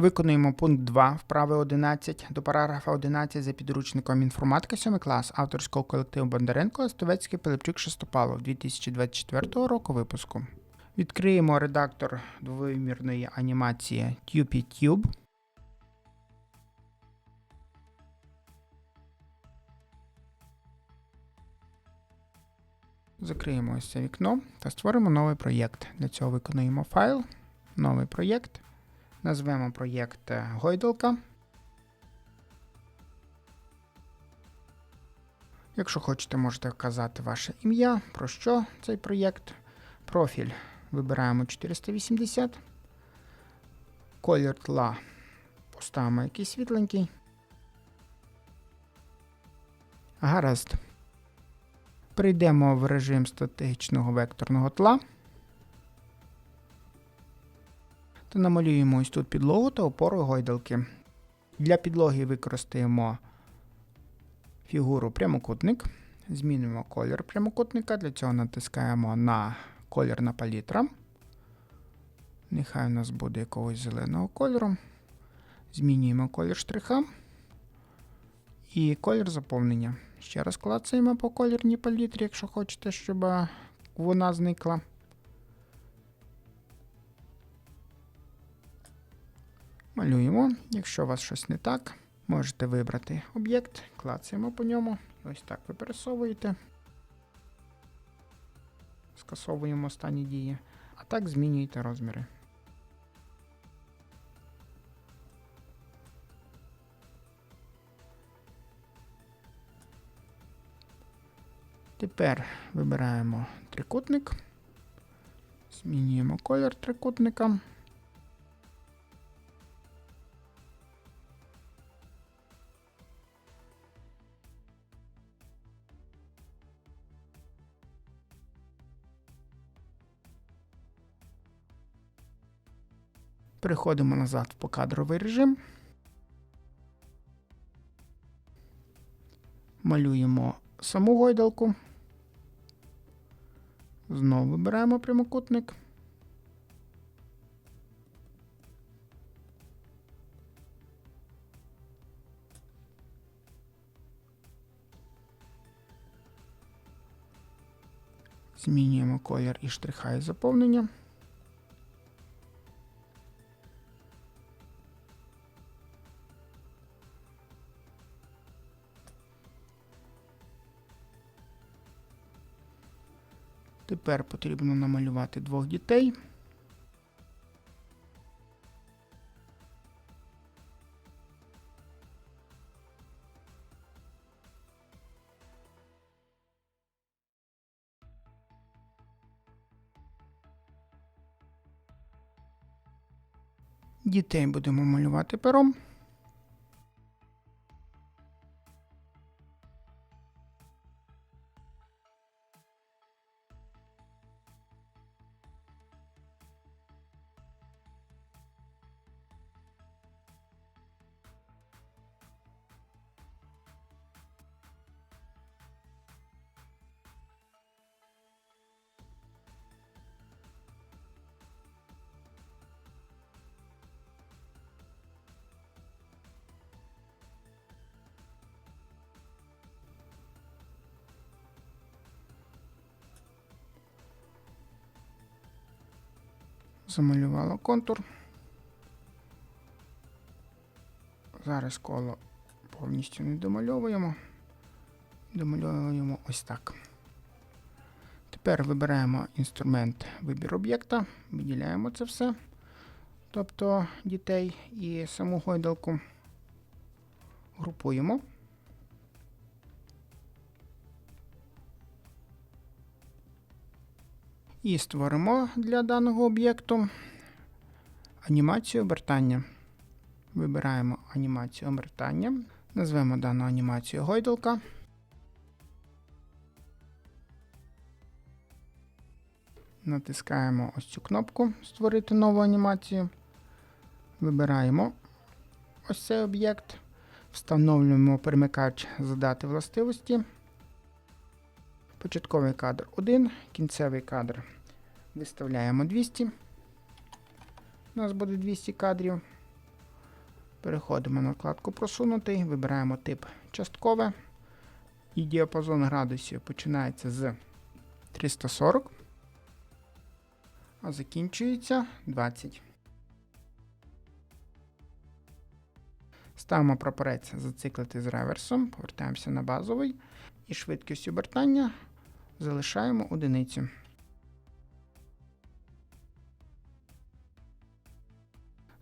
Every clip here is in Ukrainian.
Виконуємо пункт 2 вправи 11 до параграфа 11 за підручником інформатика 7 клас авторського колективу Бондаренко Остовецький Пилипчук Шестопалов 2024 року випуску. Відкриємо редактор двовимірної анімації TubeTube. Закриємо ось це вікно та створимо новий проєкт. Для цього виконуємо файл, новий проєкт. Назвемо проєкт е, Гойдалка. Якщо хочете, можете вказати ваше ім'я, про що цей проєкт. Профіль вибираємо 480. Колір тла поставимо якийсь світленький. Гаразд. Прийдемо в режим статичного векторного тла. Та намалюємо ось тут підлогу та опору гойдалки. Для підлоги використаємо фігуру прямокутник. Змінимо колір прямокутника. Для цього натискаємо на колірна палітра. Нехай у нас буде якогось зеленого кольору. Змінюємо колір штриха і колір заповнення. Ще раз клацаємо по колірній палітрі, якщо хочете, щоб вона зникла. Малюємо. Якщо у вас щось не так, можете вибрати об'єкт, клацаємо по ньому. Ось так ви пересовуєте. Скасовуємо останні дії. А так змінюєте розміри. Тепер вибираємо трикутник. Змінюємо колір трикутника. Переходимо назад в покадровий режим. Малюємо саму гойдалку. Знову вибираємо прямокутник. Змінюємо колір і штриха і заповнення. Тепер потрібно намалювати двох дітей. Дітей будемо малювати пером. Замалювала контур. Зараз коло повністю не домальовуємо. Домальовуємо ось так. Тепер вибираємо інструмент вибір об'єкта, виділяємо це все, тобто дітей і саму гойдалку. Групуємо. І створимо для даного об'єкту анімацію обертання. Вибираємо анімацію обертання. Назвемо дану анімацію гойдалка. Натискаємо ось цю кнопку Створити нову анімацію. Вибираємо ось цей об'єкт. Встановлюємо перемикач задати властивості. Початковий кадр 1, кінцевий кадр виставляємо 200. У нас буде 200 кадрів. Переходимо на вкладку Просунутий, вибираємо тип часткове. І діапазон градусів починається з 340, а закінчується 20. Ставимо прапорець зациклити з реверсом, повертаємося на базовий і швидкість обертання залишаємо одиницю.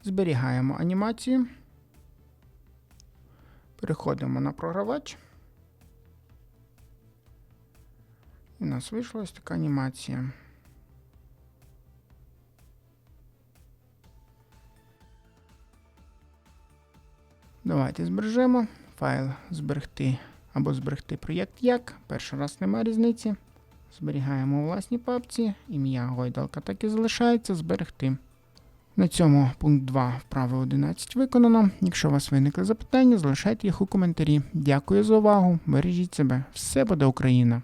Зберігаємо анімацію. Переходимо на програвач. І у нас вийшла ось така анімація. Давайте збережемо. Файл зберегти або зберегти проєкт як. Перший раз немає різниці. Зберігаємо у власній папці. Ім'я гойдалка так і залишається зберегти. На цьому пункт 2 вправи 11 виконано. Якщо у вас виникли запитання, залишайте їх у коментарі. Дякую за увагу. Бережіть себе. Все буде Україна!